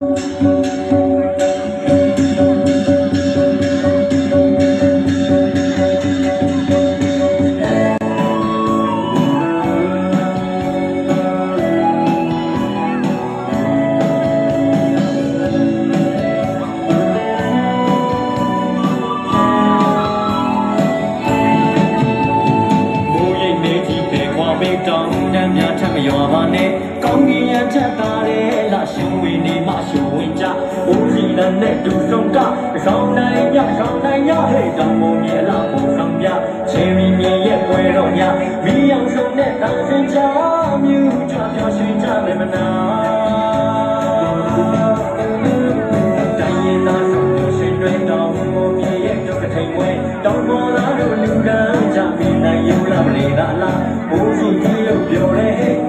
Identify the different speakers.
Speaker 1: မိုး ရှင်ဝင်နေမှရှင်ဝင်ကြဦးစီလည်းနဲ့ဒူဆုံးကဆောင်နိုင်ရဆောင်နိုင်ရဟဲ့တောင်မုံမြေလာပုံဆောင်ပြချေရီမြေရဲ့ပွဲတော်ညမီးအောင်ဆုံးနဲ့တောင်စင်ချာမြူချပြောင်းရွှင်ကြမယ်မနာတိုင်းရင်သားဆောင်လို့ရှင်တွေတောင်မုံမြေရဲ့ဒုက္ခထိန်ဝဲတောင်ပေါ်သားတို့လူကန်းကြပြီးနိုင်ယူလာမလေသာလားဘိုးကြီးကြီးလို့ပြောတယ်